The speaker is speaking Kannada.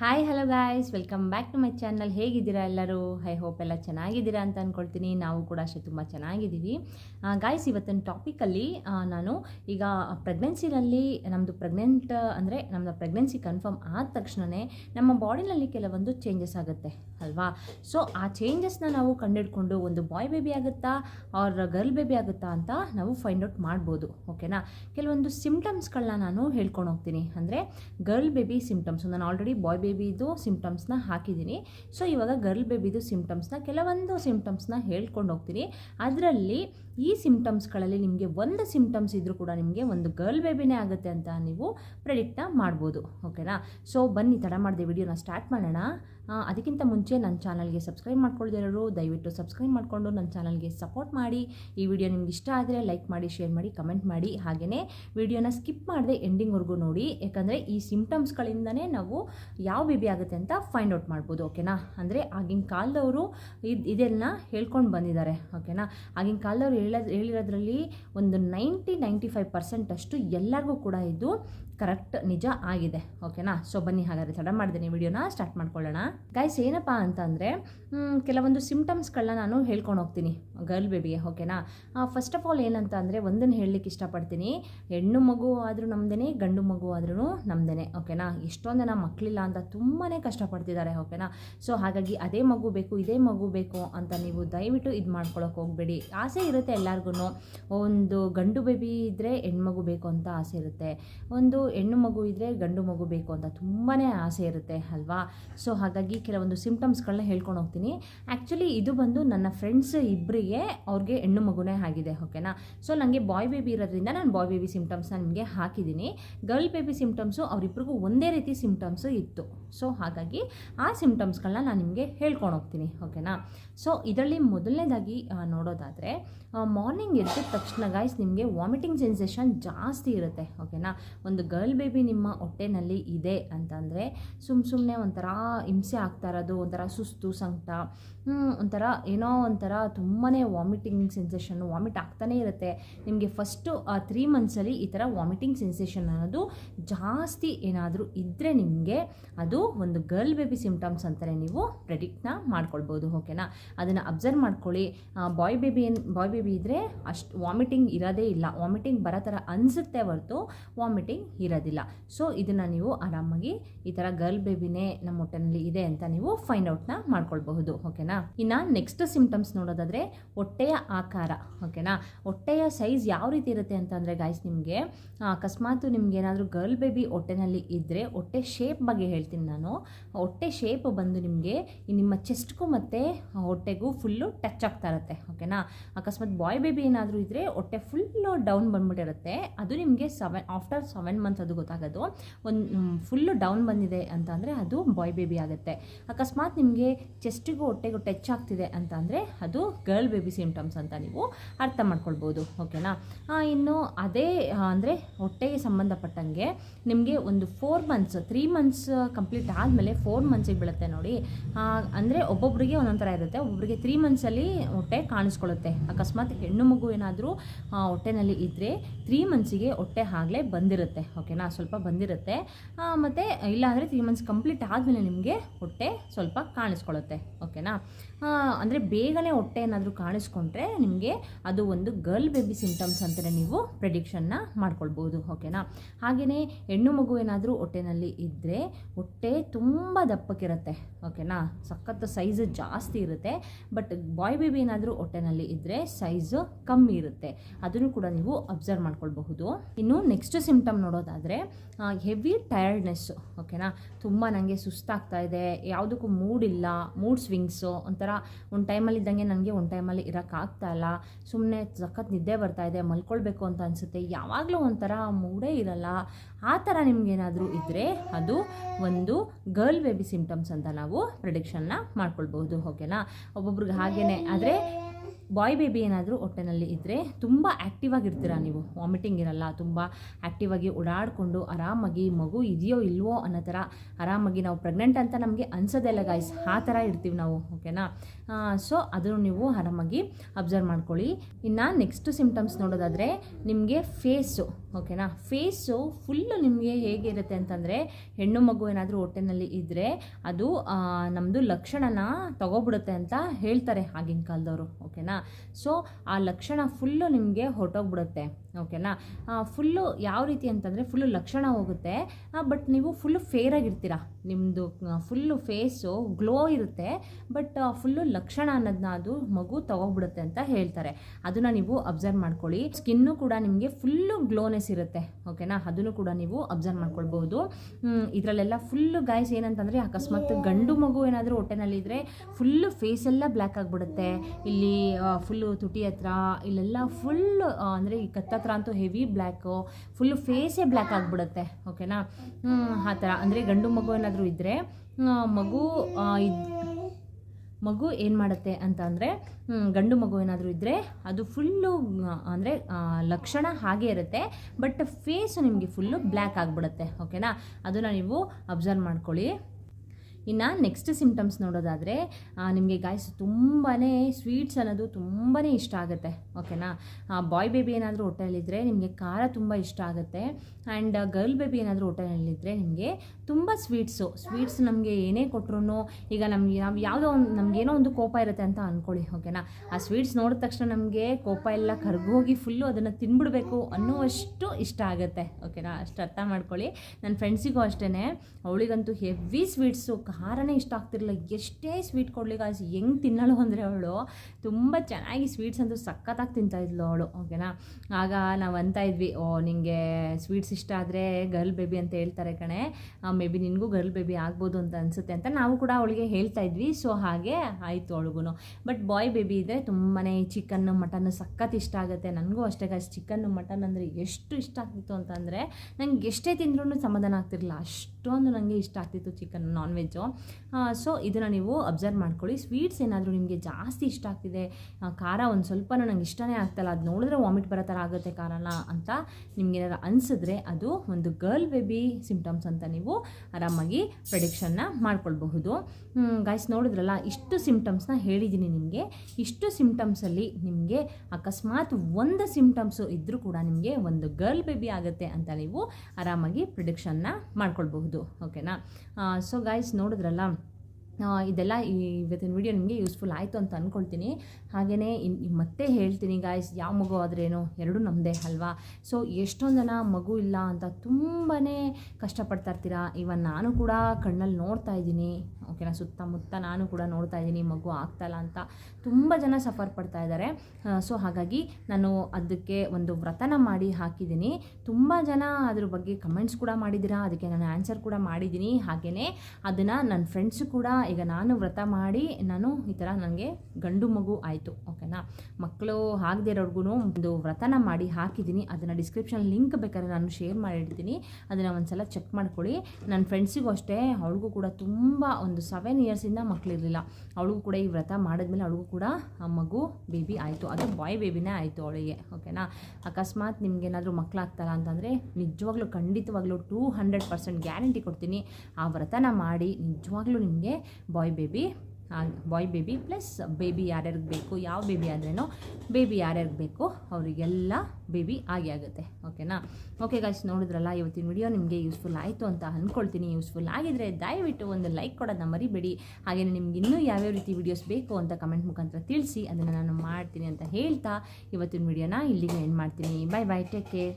Hi hello guys welcome back to my channel ಹೇಗಿದ್ದೀರಾ ಎಲ್ಲರೂ? ಐ ಹೋಪ್ ಎಲ್ಲ ಚೆನ್ನಾಗಿದ್ದೀರಾ ಅಂತ ಅಂದ್ಕೊಳ್ತೀನಿ ನಾವು ಕೂಡ ಅಷ್ಟೇ ತುಂಬ ಚೆನ್ನಾಗಿದ್ದೀವಿ. ಗಾಯ್ಸ್ ಇವತ್ತಿನ ಟಾಪಿಕಲ್ಲಿ ನಾನು ಈಗ ಪ್ರೆಗ್ನೆನ್ಸಿನಲ್ಲಿ ನಮ್ಮದು ಪ್ರೆಗ್ನೆಂಟ್ ಅಂದರೆ ನಮ್ಮದು ಪ್ರೆಗ್ನೆನ್ಸಿ ಕನ್ಫರ್ಮ್ ಆದ ತಕ್ಷಣವೇ ನಮ್ಮ ಬಾಡಿನಲ್ಲಿ ಕೆಲವೊಂದು ಚೇಂಜಸ್ ಆಗುತ್ತೆ, ಅಲ್ವಾ? ಸೊ ಆ ಚೇಂಜಸ್ನ ನಾವು ಕಂಡುಹಿಡ್ಕೊಂಡು ಒಂದು ಬಾಯ್ ಬೇಬಿ ಆಗುತ್ತಾ ಆರ್ ಗರ್ಲ್ ಬೇಬಿ ಆಗುತ್ತಾ ಅಂತ ನಾವು ಫೈಂಡ್ ಔಟ್ ಮಾಡ್ಬೋದು ಓಕೆನಾ ಕೆಲವೊಂದು ಸಿಮ್ಟಮ್ಸ್ಗಳನ್ನ ನಾನು ಹೇಳ್ಕೊಂಡು ಹೋಗ್ತೀನಿ. ಅಂದರೆ ಗರ್ಲ್ ಬೇಬಿ ಸಿಮ್ಟಮ್ಸ್ ನಾನು ಆಲ್ರೆಡಿ ಬಾಯ್ ಬೇಬಿದು ಸಿಂಪ್ಟಮ್ಸ್ನ ಹಾಕಿದ್ದೀನಿ. ಸೊ ಇವಾಗ ಗರ್ಲ್ ಬೇಬಿದು ಸಿಂಪ್ಟಮ್ಸ್ನ ಕೆಲವೊಂದು ಸಿಂಪ್ಟಮ್ಸ್ನ ಹೇಳ್ಕೊಂಡು ಹೋಗ್ತೀನಿ. ಅದರಲ್ಲಿ ಈ ಸಿಂಪ್ಟಮ್ಸ್ಗಳಲ್ಲಿ ನಿಮಗೆ ಒಂದು ಸಿಂಪ್ಟಮ್ಸ್ ಇದ್ದರೂ ಕೂಡ ನಿಮಗೆ ಒಂದು ಗರ್ಲ್ ಬೇಬಿನೇ ಆಗುತ್ತೆ ಅಂತ ನೀವು ಪ್ರೆಡಿಕ್ಟ್ನ ಮಾಡ್ಬೋದು. ಓಕೆನಾ ಸೊ ಬನ್ನಿ ತಡ ಮಾಡಿದೆ ವಿಡಿಯೋನ ಸ್ಟಾರ್ಟ್ ಮಾಡೋಣ. ಅದಕ್ಕಿಂತ ಮುಂಚೆ ನನ್ನ ಚಾನಲ್ಗೆ ಸಬ್ಸ್ಕ್ರೈಬ್ ಮಾಡ್ಕೊಳ್ದಿರೋರು ದಯವಿಟ್ಟು ಸಬ್ಸ್ಕ್ರೈಬ್ ಮಾಡಿಕೊಂಡು ನನ್ನ ಚಾನಲ್ಗೆ ಸಪೋರ್ಟ್ ಮಾಡಿ. ಈ ವಿಡಿಯೋ ನಿಮ್ಗೆ ಇಷ್ಟ ಆದರೆ ಲೈಕ್ ಮಾಡಿ, ಶೇರ್ ಮಾಡಿ, ಕಮೆಂಟ್ ಮಾಡಿ. ಹಾಗೆಯೇ ವಿಡಿಯೋನ ಸ್ಕಿಪ್ ಮಾಡದೆ ಎಂಡಿಂಗ್ವರೆಗೂ ನೋಡಿ. ಯಾಕಂದರೆ ಈ ಸಿಂಪ್ಟಮ್ಸ್ಗಳಿಂದನೇ ನಾವು ಯಾವ ಬೇಬಿ ಆಗುತ್ತೆ ಅಂತ ಫೈಂಡ್ ಔಟ್ ಮಾಡ್ಬೋದು, ಓಕೆನಾ? ಅಂದರೆ ಆಗಿನ ಕಾಲದವರು ಇದು, ಇದೆಲ್ಲ ಹೇಳ್ಕೊಂಡು ಬಂದಿದ್ದಾರೆ, ಓಕೆನಾ? ಆಗಿನ ಕಾಲದವ್ರು ಹೇಳೋದು ಹೇಳಿರೋದ್ರಲ್ಲಿ ಒಂದು ನೈಂಟಿ ನೈಂಟಿ ಫೈವ್ ಪರ್ಸೆಂಟ್ ಅಷ್ಟು ಎಲ್ಲರಿಗೂ ಕೂಡ ಇದು ಕರೆಕ್ಟ್ ನಿಜ ಆಗಿದೆ, ಓಕೆನಾ? ಸೊ ಬನ್ನಿ ಹಾಗಾದರೆ, ತಡ ಮಾಡಿದ್ದೀನಿ ವಿಡಿಯೋನ ಸ್ಟಾರ್ಟ್ ಮಾಡ್ಕೊಳ್ಳೋಣ. ಗೈಸ್ ಏನಪ್ಪ ಅಂತಂದರೆ ಕೆಲವೊಂದು ಸಿಮ್ಟಮ್ಸ್ಗಳನ್ನ ನಾನು ಹೇಳ್ಕೊಂಡು ಹೋಗ್ತೀನಿ. ಗರ್ಲ್ ಬೇಬಿಗೆ ಓಕೆನಾ ಫಸ್ಟ್ ಆಫ್ ಆಲ್ ಏನಂತ ಅಂದರೆ ಒಂದನ್ನು ಹೇಳಲಿಕ್ಕೆ ಇಷ್ಟಪಡ್ತೀನಿ. ಹೆಣ್ಣು ಮಗು ಆದರೂ ನಮ್ದೇ ಗಂಡು ಮಗು ಆದ್ರೂ ನಮ್ದೇ ಓಕೆನಾ ಎಷ್ಟೊಂದು ಜನ ಮಕ್ಕಳಿಲ್ಲ ಅಂತ ತುಂಬಾ ಕಷ್ಟಪಡ್ತಿದ್ದಾರೆ ಓಕೆನಾ ಸೊ ಹಾಗಾಗಿ ಅದೇ ಮಗು ಬೇಕು, ಇದೇ ಮಗು ಬೇಕು ಅಂತ ನೀವು ದಯವಿಟ್ಟು ಇದು ಮಾಡ್ಕೊಳಕ್ಕೆ ಹೋಗಬೇಡಿ. ಆಸೆ ಇರುತ್ತೆ ಎಲ್ಲರಿಗೂ ಒಂದು ಗಂಡು ಬೇಬಿ ಇದ್ದರೆ ಹೆಣ್ಮಗು ಬೇಕು ಅಂತ ಆಸೆ ಇರುತ್ತೆ. ಒಂದು ಹೆಣ್ಣು ಮಗು ಇದ್ದರೆ ಗಂಡು ಮಗು ಬೇಕು ಅಂತ ತುಂಬಾ ಆಸೆ ಇರುತ್ತೆ, ಅಲ್ವಾ? ಸೊ ಹಾಗಾಗಿ ಕೆಲವೊಂದು ಸಿಂಪ್ಟಮ್ಸ್ಗಳನ್ನ ಹೇಳ್ಕೊಂಡು ಹೋಗ್ತೀನಿ. ಆ್ಯಕ್ಚುಲಿ ಇದು ಬಂದು ನನ್ನ ಫ್ರೆಂಡ್ಸ್ ಇಬ್ಬರಿಗೆ ಅವ್ರಿಗೆ ಹೆಣ್ಣು ಮಗುನೇ ಆಗಿದೆ ಓಕೆನಾ ಸೊ ನನಗೆ ಬಾಯ್ ಬೇಬಿ ಇರೋದ್ರಿಂದ ನಾನು ಬಾಯ್ ಬೇಬಿ ಸಿಂಪ್ಟಮ್ಸ್ನ ನಿಮಗೆ ಹಾಕಿದ್ದೀನಿ. ಗರ್ಲ್ ಬೇಬಿ ಸಿಂಪ್ಟಮ್ಸು ಅವರಿಬ್ಬರಿಗೂ ಒಂದೇ ರೀತಿ ಸಿಂಪ್ಟಮ್ಸು ಇತ್ತು. ಸೊ ಹಾಗಾಗಿ ಆ ಸಿಂಪ್ಟಮ್ಸ್ಗಳನ್ನ ನಾನು ನಿಮಗೆ ಹೇಳ್ಕೊಂಡು ಹೋಗ್ತೀನಿ ಓಕೆನಾ ಸೊ ಇದರಲ್ಲಿ ಮೊದಲನೇದಾಗಿ ನೋಡೋದಾದರೆ ಮಾರ್ನಿಂಗ್ ಎದ್ದ ತಕ್ಷಣ ಗಾಯ್ಸ್ ನಿಮಗೆ ವಾಮಿಟಿಂಗ್ ಸೆನ್ಸೇಷನ್ ಜಾಸ್ತಿ ಇರುತ್ತೆ ಓಕೆನಾ ಒಂದು ಗರ್ಲ್ ಬೇಬಿ ನಿಮ್ಮ ಹೊಟ್ಟೆನಲ್ಲಿ ಇದೆ ಅಂತಂದರೆ ಸುಮ್ಮ ಸುಮ್ಮನೆ ಒಂಥರ ಹಿಂಸೆ ಆಗ್ತಾ ಇರೋದು, ಒಂಥರ ಸುಸ್ತು, ಸಂಕಟ. ಒಂಥರ ಏನೋ ಒಂಥರ ತುಂಬಾ ವಾಮಿಟಿಂಗ್ ಸೆನ್ಸೇಷನ್ನು ವಾಮಿಟ್ ಆಗ್ತಾನೇ ಇರುತ್ತೆ. ನಿಮಗೆ ಫಸ್ಟು ತ್ರೀ ಮಂತ್ಸಲ್ಲಿ ಈ ಥರ ವಾಮಿಟಿಂಗ್ ಸೆನ್ಸೇಷನ್ ಅನ್ನೋದು ಜಾಸ್ತಿ ಏನಾದರೂ ಇದ್ದರೆ ನಿಮಗೆ ಅದು ಒಂದು ಗರ್ಲ್ ಬೇಬಿ ಸಿಮ್ಟಮ್ಸ್ ಅಂತಾರೆ ನೀವು ಪ್ರೆಡಿಕ್ಟ್ನ ಮಾಡ್ಕೊಳ್ಬೋದು ಓಕೆನಾ ಅದನ್ನು ಅಬ್ಸರ್ವ್ ಮಾಡ್ಕೊಳ್ಳಿ. ಬಾಯ್ ಬೇಬಿ ಏನು ಬಾಯ್ ಬೇಬಿ ಇದ್ದರೆ ಅಷ್ಟು ವಾಮಿಟಿಂಗ್ ಇರೋದೇ ಇಲ್ಲ. ವಾಮಿಟಿಂಗ್ ಬರೋ ಥರ ಅನಿಸುತ್ತೆ ಹೊರತು ವಾಮಿಟಿಂಗ್ ಇರೋದಿಲ್ಲ. ಸೊ ಇದನ್ನು ನೀವು ಆರಾಮಾಗಿ ಈ ಥರ ಗರ್ಲ್ ಬೇಬಿನೇ ನಮ್ಮ ಹೊಟ್ಟೆನಲ್ಲಿ ಇದೆ ಅಂತ ನೀವು ಫೈಂಡ್ ಔಟ್ನ ಮಾಡ್ಕೊಳ್ಬಹುದು ಓಕೆನಾ ಇನ್ನು ನೆಕ್ಸ್ಟ್ ಸಿಮ್ಟಮ್ಸ್ ನೋಡೋದಾದರೆ ಹೊಟ್ಟೆಯ ಆಕಾರ ಓಕೆನಾ ಹೊಟ್ಟೆಯ ಸೈಜ್ ಯಾವ ರೀತಿ ಇರುತ್ತೆ ಅಂತಂದರೆ ಗಾಯ್ಸ್ ನಿಮಗೆ ಅಕಸ್ಮಾತ್ ನಿಮ್ಗೆ ಏನಾದರೂ ಗರ್ಲ್ ಬೇಬಿ ಹೊಟ್ಟೆನಲ್ಲಿ ಇದ್ದರೆ ಹೊಟ್ಟೆ ಶೇಪ್ ಬಗ್ಗೆ ಹೇಳ್ತೀನಿ ನಾನು. ಹೊಟ್ಟೆ ಶೇಪ್ ಬಂದು ನಿಮಗೆ ನಿಮ್ಮ ಚೆಸ್ಟ್ಗೂ ಮತ್ತು ಹೊಟ್ಟೆಗೂ ಫುಲ್ಲು ಟಚ್ ಆಗ್ತಾ ಇರುತ್ತೆ ಓಕೆನಾ ಅಕಸ್ಮಾತ್ ಬಾಯ್ ಬೇಬಿ ಏನಾದರೂ ಇದ್ದರೆ ಹೊಟ್ಟೆ ಫುಲ್ಲು ಡೌನ್ ಬಂದ್ಬಿಟ್ಟಿರುತ್ತೆ. ಅದು ನಿಮಗೆ ಸೆವೆನ್ ಆಫ್ಟರ್ ಸೆವೆನ್ ಮಂತ್ಸ್ ಅದು ಗೊತ್ತಾಗೋದು. ಒಂದು ಫುಲ್ಲು ಡೌನ್ ಬಂದಿದೆ ಅಂತ ಅಂದರೆ ಅದು ಬಾಯ್ ಬೇಬಿ ಆಗುತ್ತೆ. ಅಕಸ್ಮಾತ್ ನಿಮಗೆ ಚೆಸ್ಟಿಗೂ ಹೊಟ್ಟೆಗೂ ಟಚ್ ಆಗ್ತಿದೆ ಅಂತ ಅಂದರೆ ಅದು ಗರ್ಲ್ ಬೇಬಿ ಸಿಮ್ಟಮ್ಸ್ ಅಂತ ನೀವು ಅರ್ಥ ಮಾಡ್ಕೊಳ್ಬೋದು, ಓಕೆನಾ? ಇನ್ನು ಅದೇ ಅಂದರೆ ಹೊಟ್ಟೆಗೆ ಸಂಬಂಧಪಟ್ಟಂಗೆ ನಿಮಗೆ ಒಂದು four months three months complete ಆದಮೇಲೆ ಫೋರ್ ಮಂತ್ಸಿಗೆ ಬೀಳುತ್ತೆ ನೋಡಿ. ಅಂದರೆ ಒಬ್ಬೊಬ್ಬರಿಗೆ ಒಂದೊಂದು ಥರ ಇರುತ್ತೆ ಒಬ್ಬೊಬ್ಬರಿಗೆ ತ್ರೀ ಮಂತ್ಸಲ್ಲಿ ಹೊಟ್ಟೆ ಕಾಣಿಸ್ಕೊಳ್ಳುತ್ತೆ. ಅಕಸ್ಮಾತ್ ಹೆಣ್ಣು ಮಗು ಏನಾದರೂ ಹೊಟ್ಟೆನಲ್ಲಿ ಇದ್ದರೆ ತ್ರೀ ಮಂತ್ಸಿಗೆ ಹೊಟ್ಟೆ ಆಗಲೇ ಬಂದಿರುತ್ತೆ, ಓಕೆನಾ? ಸ್ವಲ್ಪ ಬಂದಿರುತ್ತೆ. ಮತ್ತು ಇಲ್ಲಾಂದರೆ ತ್ರೀ ಮಂತ್ಸ್ ಕಂಪ್ಲೀಟ್ ಆದಮೇಲೆ ನಿಮಗೆ ಹೊಟ್ಟೆ ಸ್ವಲ್ಪ ಕಾಣಿಸ್ಕೊಳ್ಳುತ್ತೆ, ಓಕೆನಾ? ಅಂದರೆ ಬೇಗನೆ ಹೊಟ್ಟೆ ಏನಾದರೂ ಕಾಣಿಸ್ಕೊಂಡ್ರೆ ನಿಮಗೆ ಅದು ಒಂದು ಗರ್ಲ್ ಬೇಬಿ ಸಿಂಟಮ್ಸ್ ಅಂತಲೇ ನೀವು ಪ್ರೆಡಿಕ್ಷನ್ನ ಮಾಡ್ಕೊಳ್ಬೋದು, ಓಕೆನಾ? ಹಾಗೆಯೇ ಹೆಣ್ಣು ಮಗು ಏನಾದರೂ ಹೊಟ್ಟೆನಲ್ಲಿ ಇದ್ದರೆ ಹೊಟ್ಟೆ ತುಂಬ ದಪ್ಪಕ್ಕಿರುತ್ತೆ, ಓಕೆನಾ? ಸಖತ್ ಸೈಜ್ ಜಾಸ್ತಿ ಇರುತ್ತೆ ಬಟ್ ಬಾಯ್ ಬೇಬಿ ಏನಾದರೂ ಹೊಟ್ಟೆನಲ್ಲಿ ಇದ್ದರೆ ಸೈಜು ಕಮ್ಮಿ ಇರುತ್ತೆ. ಅದನ್ನು ಕೂಡ ನೀವು ಅಬ್ಸರ್ವ್ ಮಾಡ್ಕೊಳ್ಬಹುದು. ಇನ್ನು ನೆಕ್ಸ್ಟ್ ಸಿಂಪ್ಟಮ್ ನೋಡೋದಾದರೆ ಹೆವಿ ಟಯರ್ಡ್ನೆಸ್ಸು ಓಕೆನಾ? ತುಂಬ ನನಗೆ ಸುಸ್ತಾಗ್ತಾ ಇದೆ ಯಾವುದಕ್ಕೂ ಮೂಡ್ ಇಲ್ಲ ಮೂಡ್ ಸ್ವಿಂಗ್ಸು ಒಂಥರ ಒಂದು ಟೈಮಲ್ಲಿ ಇದ್ದಂಗೆ ನನಗೆ ಒಂದು ಟೈಮಲ್ಲಿ ಇರೋಕ್ಕಾಗ್ತಾ ಇಲ್ಲ. ಸುಮ್ಮನೆ ಸಖತ್ ನಿದ್ದೆ ಬರ್ತಾ ಇದೆ, ಮಲ್ಕೊಳ್ಬೇಕು ಅಂತ ಅನಿಸುತ್ತೆ. ಯಾವಾಗಲೂ ಒಂಥರ ಮೂಡೇ ಇರಲ್ಲ. ಆ ಥರ ನಿಮಗೇನಾದರೂ ಇದ್ದರೆ ಅದು ಒಂದು ಗರ್ಲ್ ಬೇಬಿ ಸಿಂಪ್ಟಮ್ಸ್ ಅಂತ ನಾವು ಪ್ರಿಡಿಕ್ಷನ್ನ ಮಾಡ್ಕೊಳ್ಬಹುದು ಓಕೆನಾ ಒಬ್ಬೊಬ್ರಿಗೆ ಹಾಗೇನೆ. ಆದರೆ ಬಾಯ್ ಬೇಬಿ ಏನಾದರೂ ಹೊಟ್ಟೆನಲ್ಲಿ ಇದ್ದರೆ ತುಂಬ ಆ್ಯಕ್ಟಿವ್ ಆಗಿರ್ತೀರ ನೀವು? ವಾಮಿಟಿಂಗ್ ಇರಲ್ಲ, ತುಂಬ ಆ್ಯಕ್ಟಿವಾಗಿ ಓಡಾಡಿಕೊಂಡು ಆರಾಮಾಗಿ ಮಗು ಇದೆಯೋ ಇಲ್ವೋ ಅನ್ನೋ ಥರ ಆರಾಮಾಗಿ ನಾವು ಪ್ರೆಗ್ನೆಂಟ್ ಅಂತ ನಮಗೆ ಅನ್ಸೋದೆಲ್ಲ ಗಾಯ್ಸ್ ಆ ಥರ ಇರ್ತೀವಿ ನಾವು ಓಕೆನಾ ಸೊ ಅದನ್ನು ನೀವು ಆರಾಮಾಗಿ ಅಬ್ಸರ್ವ್ ಮಾಡ್ಕೊಳ್ಳಿ. ಇನ್ನು ನೆಕ್ಸ್ಟ್ ಸಿಮ್ಟಮ್ಸ್ ನೋಡೋದಾದರೆ ನಿಮಗೆ ಫೇಸು ಓಕೆನಾ ಫೇಸು ಫುಲ್ಲು ನಿಮಗೆ ಹೇಗಿರುತ್ತೆ ಅಂತಂದರೆ ಹೆಣ್ಣು ಮಗು ಏನಾದರೂ ಹೊಟ್ಟೆನಲ್ಲಿ ಇದ್ದರೆ ಅದು ನಮ್ಮದು ಲಕ್ಷಣನ ತಗೋಬಿಡುತ್ತೆ ಅಂತ ಹೇಳ್ತಾರೆ ಆಗಿನ ಕಾಲದವರು ಓಕೆನಾ ಸೊ ಆ ಲಕ್ಷಣ ಫುಲ್ಲು ನಿಮಗೆ ಹೊರಟೋಗ್ಬಿಡುತ್ತೆ ಓಕೆನಾ ಫುಲ್ಲು ಯಾವ ರೀತಿ ಅಂತಂದರೆ ಫುಲ್ಲು ಲಕ್ಷಣ ಹೋಗುತ್ತೆ ಬಟ್ ನೀವು ಫುಲ್ಲು ಫೇರಾಗಿರ್ತೀರ ನಿಮ್ಮದು ಫುಲ್ಲು ಫೇಸು ಗ್ಲೋ ಇರುತ್ತೆ ಬಟ್ ಫುಲ್ಲು ಲಕ್ಷಣ ಅನ್ನೋದನ್ನ ಅದು ಮಗು ತಗೋಬಿಡುತ್ತೆ ಅಂತ ಹೇಳ್ತಾರೆ. ಅದನ್ನು ನೀವು ಅಬ್ಸರ್ವ್ ಮಾಡ್ಕೊಳ್ಳಿ. ಸ್ಕಿನ್ನು ಕೂಡ ನಿಮಗೆ ಫುಲ್ಲು ಗ್ಲೋನೆಸ್ ಇರುತ್ತೆ ಓಕೆನಾ ಅದನ್ನು ಕೂಡ ನೀವು ಅಬ್ಸರ್ವ್ ಮಾಡ್ಕೊಳ್ಬೋದು ಇದರಲ್ಲೆಲ್ಲ ಫುಲ್ಲು ಗಾಯಸ್ ಏನಂತಂದರೆ ಅಕಸ್ಮಾತ್ ಗಂಡು ಮಗು ಏನಾದರೂ ಹೊಟ್ಟೆನಲ್ಲಿದ್ದರೆ ಫುಲ್ಲು ಫೇಸೆಲ್ಲ ಬ್ಲ್ಯಾಕ್ ಆಗಿಬಿಡುತ್ತೆ. ಇಲ್ಲಿ ಫುಲ್ಲು ತುಟಿ ಹತ್ರ, ಇಲ್ಲೆಲ್ಲ ಫುಲ್ ಅಂದರೆ ಈ ಕತ್ತ ಹತ್ರ ಅಂತೂ ಹೆವಿ ಬ್ಲ್ಯಾಕು ಫುಲ್ಲು ಫೇಸೇ ಬ್ಲ್ಯಾಕ್ ಆಗಿಬಿಡುತ್ತೆ ಓಕೆನಾ ಆ ಥರ. ಅಂದರೆ ಗಂಡು ಮಗು ಏನಾದರೂ ಇದ್ದರೆ ಮಗು ಮಗು ಏನು ಮಾಡುತ್ತೆ ಅಂತ ಅಂದರೆ ಗಂಡು ಮಗು ಏನಾದರೂ ಇದ್ದರೆ ಅದು ಫುಲ್ಲು ಅಂದರೆ ಲಕ್ಷಣ ಹಾಗೆ ಇರುತ್ತೆ, ಬಟ್ ಫೇಸು ನಿಮಗೆ ಫುಲ್ಲು ಬ್ಲ್ಯಾಕ್ ಆಗಿಬಿಡುತ್ತೆ, ಓಕೆನಾ? ಅದನ್ನು ನೀವು ಅಬ್ಸರ್ವ್ ಮಾಡ್ಕೊಳ್ಳಿ. ಇನ್ನು ನೆಕ್ಸ್ಟ್ ಸಿಮ್ಟಮ್ಸ್ ನೋಡೋದಾದರೆ ನಿಮಗೆ ಗಾಯ್ಸ್ ತುಂಬಾ ಸ್ವೀಟ್ಸ್ ಅನ್ನೋದು ತುಂಬಾ ಇಷ್ಟ ಆಗುತ್ತೆ ಓಕೆನಾ ಬಾಯ್ ಬೇಬಿ ಏನಾದರೂ ಹೊಟ್ಟೆಯಲ್ಲಿದ್ದರೆ ನಿಮಗೆ ಖಾರ ತುಂಬ ಇಷ್ಟ ಆಗುತ್ತೆ ಆ್ಯಂಡ್ ಗರ್ಲ್ ಬೇಬಿ ಏನಾದರೂ ಹೋಟೆಲಲ್ಲಿದ್ದರೆ ನಿಮಗೆ ತುಂಬ ಸ್ವೀಟ್ಸು ಸ್ವೀಟ್ಸ್ ನಮಗೆ ಏನೇ ಕೊಟ್ಟರು ಈಗ ನಮಗೆ ನಾವು ಯಾವುದೋ ಒಂದು ನಮಗೇನೋ ಒಂದು ಕೋಪ ಇರುತ್ತೆ ಅಂತ ಅಂದ್ಕೊಳ್ಳಿ ಓಕೆನಾ ಆ ಸ್ವೀಟ್ಸ್ ನೋಡಿದ ತಕ್ಷಣ ನಮಗೆ ಕೋಪ ಎಲ್ಲ ಕರ್ಗೋಗಿ ಫುಲ್ಲು ಅದನ್ನು ತಿನ್ಬಿಡಬೇಕು ಅನ್ನೋವಷ್ಟು ಇಷ್ಟ ಆಗುತ್ತೆ ಓಕೆನಾ ಅಷ್ಟು ಅರ್ಥ ಮಾಡ್ಕೊಳ್ಳಿ. ನನ್ನ ಫ್ರೆಂಡ್ಸಿಗೂ ಅಷ್ಟೇ ಅವಳಿಗಂತೂ ಹೆವಿ ಸ್ವೀಟ್ಸು ಖಾರನೇ ಇಷ್ಟ ಆಗ್ತಿರಲಿಲ್ಲ. ಎಷ್ಟೇ ಸ್ವೀಟ್ ಕೊಡಲಿ ಗಾಯ್ಸ್ ಹೆಂಗೆ ತಿನ್ನಳು ಅಂದರೆ ಅವಳು? ತುಂಬ ಚೆನ್ನಾಗಿ ಸ್ವೀಟ್ಸ್ ಅಂತೂ ಸಖತ್ತಾಗಿ ತಿಂತಾಯಿದ್ಲು ಅವಳು ಓಕೆನಾ ಆಗ ನಾವು ಅಂತ ಇದ್ವಿ, ಓ ನಿಮಗೆ ಸ್ವೀಟ್ಸ್ ಇಷ್ಟ ಆದರೆ ಗರ್ಲ್ ಬೇಬಿ ಅಂತ ಹೇಳ್ತಾರೆ ಕಣೆ. ಮೇ ಬಿ ನಿನಗೂ ಗರ್ಲ್ ಬೇಬಿ ಆಗ್ಬೋದು ಅಂತ ಅನಿಸುತ್ತೆ ಅಂತ ನಾವು ಕೂಡ ಅವಳಿಗೆ ಹೇಳ್ತಾ ಇದ್ವಿ. ಸೊ ಹಾಗೆ ಆಯಿತು ಅವಳಿಗೂ ಬಟ್ ಬಾಯ್ ಬೇಬಿ ಇದ್ದರೆ ತುಂಬಾ ಚಿಕನ್ನು ಮಟನ್ನು ಸಖತ್ ಇಷ್ಟ ಆಗುತ್ತೆ. ನನಗೂ ಅಷ್ಟೇ ಗಾಯ್ಸ್ ಚಿಕನ್ನು ಮಟನ್ ಅಂದರೆ ಎಷ್ಟು ಇಷ್ಟ ಆಗ್ತಿತ್ತು ಅಂತಂದರೆ ನಂಗೆ ಎಷ್ಟೇ ತಿಂದ್ರೂ ಸಮಾಧಾನ ಆಗ್ತಿರಲಿಲ್ಲ. ಅಷ್ಟೊಂದು ನನಗೆ ಇಷ್ಟ ಆಗ್ತಿತ್ತು ಚಿಕನ್ ನಾನ್ ವೆಜ್ಜು ಸೊ ಇದನ್ನು ನೀವು ಅಬ್ಸರ್ವ್ ಮಾಡ್ಕೊಳ್ಳಿ. ಸ್ವೀಟ್ಸ್ ಏನಾದರೂ ನಿಮಗೆ ಜಾಸ್ತಿ ಇಷ್ಟ ಆಗ್ತಿದೆ ಖಾರ ಒಂದು ಸ್ವಲ್ಪನೂ ನಂಗೆ ಇಷ್ಟನೇ ಆಗ್ತಲ್ಲ, ಅದು ನೋಡಿದ್ರೆ ವಾಮಿಟ್ ಬರೋ ಥರ ಆಗುತ್ತೆ ಕಾರಣ ಅಂತ ನಿಮ್ಗೆ ಏನಾದರೂ ಅನಿಸಿದ್ರೆ ಅದು ಒಂದು ಗರ್ಲ್ ಬೇಬಿ ಸಿಮ್ಟಮ್ಸ್ ಅಂತ ನೀವು ಆರಾಮಾಗಿ ಪ್ರೆಡಿಕ್ಷನ್ನ ಮಾಡ್ಕೊಳ್ಬಹುದು. ಗಾಯ್ಸ್ ನೋಡಿದ್ರಲ್ಲ, ಇಷ್ಟು ಸಿಮ್ಟಮ್ಸ್ನ ಹೇಳಿದ್ದೀನಿ ನಿಮಗೆ. ಇಷ್ಟು ಸಿಮ್ಟಮ್ಸಲ್ಲಿ ನಿಮಗೆ ಅಕಸ್ಮಾತ್ ಒಂದು ಸಿಮ್ಟಮ್ಸು ಇದ್ದರೂ ಕೂಡ ನಿಮಗೆ ಒಂದು ಗರ್ಲ್ ಬೇಬಿ ಆಗುತ್ತೆ ಅಂತ ನೀವು ಆರಾಮಾಗಿ ಪ್ರಿಡಿಕ್ಷನ್ನ ಮಾಡ್ಕೊಳ್ಬಹುದು. ಓಕೆನಾ ಸೊ ಗಾಯ್ಸ್ ನೋಡಿದ್ರಲ್ಲ ಇದೆಲ್ಲ ಇವತ್ತಿನ ವಿಡಿಯೋ ನಿಮಗೆ ಯೂಸ್ಫುಲ್ ಆಯಿತು ಅಂತ ಅಂದ್ಕೊಳ್ತೀನಿ ಹಾಗೆಯೇ ಮತ್ತೆ ಹೇಳ್ತೀನಿ ಗಾಯ್ಸ್ ಯಾವ ಮಗು ಆದ್ರೇನು ಎರಡೂ ನಮ್ಮದೇ ಅಲ್ವಾ? ಸೊ ಎಷ್ಟೊಂದು ಜನ ಮಗು ಇಲ್ಲ ಅಂತ ತುಂಬಾ ಕಷ್ಟಪಡ್ತಾ ಇರ್ತೀರಾ? ಇವನ್ ನಾನು ಕೂಡ ಕಣ್ಣಲ್ಲಿ ನೋಡ್ತಾ ಇದ್ದೀನಿ. ಓಕೆನಾ ಸುತ್ತಮುತ್ತ ನಾನು ಕೂಡ ನೋಡ್ತಾ ಇದ್ದೀನಿ ಮಗು ಆಗ್ತಾಯಿಲ್ಲ ಅಂತ ತುಂಬ ಜನ ಸಫರ್ ಪಡ್ತಾ ಇದ್ದಾರೆ. ಸೊ ಹಾಗಾಗಿ ನಾನು ಅದಕ್ಕೆ ಒಂದು ವ್ರತನ ಮಾಡಿ ಹಾಕಿದ್ದೀನಿ. ತುಂಬ ಜನ ಅದ್ರ ಬಗ್ಗೆ ಕಮೆಂಟ್ಸ್ ಕೂಡ ಮಾಡಿದ್ದೀರಾ? ಅದಕ್ಕೆ ನಾನು ಆನ್ಸರ್ ಕೂಡ ಮಾಡಿದ್ದೀನಿ. ಹಾಗೆಯೇ ಅದನ್ನು ನನ್ನ ಫ್ರೆಂಡ್ಸು ಕೂಡ ಈಗ ನಾನು ವ್ರತ ಮಾಡಿ ನಾನು ಈ ಥರ ನನಗೆ ಗಂಡು ಮಗು ಆಯಿತು, ಓಕೆನಾ? ಮಕ್ಕಳು ಆಗದೇ ಇರೋರ್ಗು ಒಂದು ವ್ರತನ ಮಾಡಿ ಹಾಕಿದ್ದೀನಿ. ಅದನ್ನು ಡಿಸ್ಕ್ರಿಪ್ಷನ್ ಲಿಂಕ್ ಬೇಕಾದ್ರೆ ನಾನು ಶೇರ್ ಮಾಡಿರ್ತೀನಿ. ಅದನ್ನು ಒಂದ್ಸಲ ಚೆಕ್ ಮಾಡ್ಕೊಳ್ಳಿ. ನನ್ನ ಫ್ರೆಂಡ್ಸಿಗೂ ಅಷ್ಟೇ, ಅವಳಿಗೂ ಕೂಡ ತುಂಬ ಒಂದು ಸೆವೆನ್ ಇಯರ್ಸಿಂದ ಮಕ್ಕಳಿರಲಿಲ್ಲ ಅವಳಿಗೂ ಕೂಡ ಈ ವ್ರತ ಮಾಡಿದ್ಮೇಲೆ ಅವಳಿಗೂ ಕೂಡ ಆ ಮಗು ಬೇಬಿ ಆಯಿತು. ಅದು ಬಾಯ್ ಬೇಬಿನೇ ಆಯಿತು ಅವಳಿಗೆ, ಓಕೆನಾ? ಅಕಸ್ಮಾತ್ ನಿಮಗೇನಾದರೂ ಮಕ್ಕಳಾಗ್ತಾರ ಅಂತಂದರೆ ನಿಜವಾಗ್ಲೂ ಖಂಡಿತವಾಗ್ಲೂ ಟೂ ಹಂಡ್ರೆಡ್ ಪರ್ಸೆಂಟ್ ಗ್ಯಾರಂಟಿ ಕೊಡ್ತೀನಿ. ಆ ವ್ರತನ ಮಾಡಿ ನಿಜವಾಗ್ಲೂ ನಿಮಗೆ boy baby boy baby plus baby ಯಾರ್ಯಾರಿಗೆ ಬೇಕು, ಯಾವ ಬೇಬಿ ಆದ್ರೇನೋ ಬೇಬಿ ಯಾರ್ಯಾರಿಗೆ ಬೇಕು, ಅವರಿಗೆಲ್ಲ ಬೇಬಿ ಆಗಿ ಆಗುತ್ತೆ. ಓಕೆನಾ ಓಕೆ ಗಾಯ್ಸ್ ನೋಡಿದ್ರಲ್ಲ, ಇವತ್ತಿನ ವಿಡಿಯೋ ನಿಮಗೆ ಯೂಸ್ಫುಲ್ ಆಯಿತು ಅಂತ ಅಂದ್ಕೊಳ್ತೀನಿ ಯೂಸ್ಫುಲ್ ಆಗಿದ್ರೆ ದಯವಿಟ್ಟು ಒಂದು ಲೈಕ್ ಕೊಡೋದನ್ನ ಮರಿಬೇಡಿ. ಹಾಗೆಯೇ ನಿಮ್ಗೆ ಇನ್ನೂ ಯಾವ್ಯಾವ ರೀತಿ ವಿಡಿಯೋಸ್ ಬೇಕು ಅಂತ ಕಮೆಂಟ್ ಮುಖಾಂತರ ತಿಳಿಸಿ, ಅದನ್ನು ನಾನು ಮಾಡ್ತೀನಿ ಅಂತ ಹೇಳ್ತಾ ಇವತ್ತಿನ ವಿಡಿಯೋನ ಇಲ್ಲಿಗೆ ಎಂಡ್ ಮಾಡ್ತೀನಿ. ಬಾಯ್ ಬಾಯ್ ಟೇಕ್ ಕೇರ್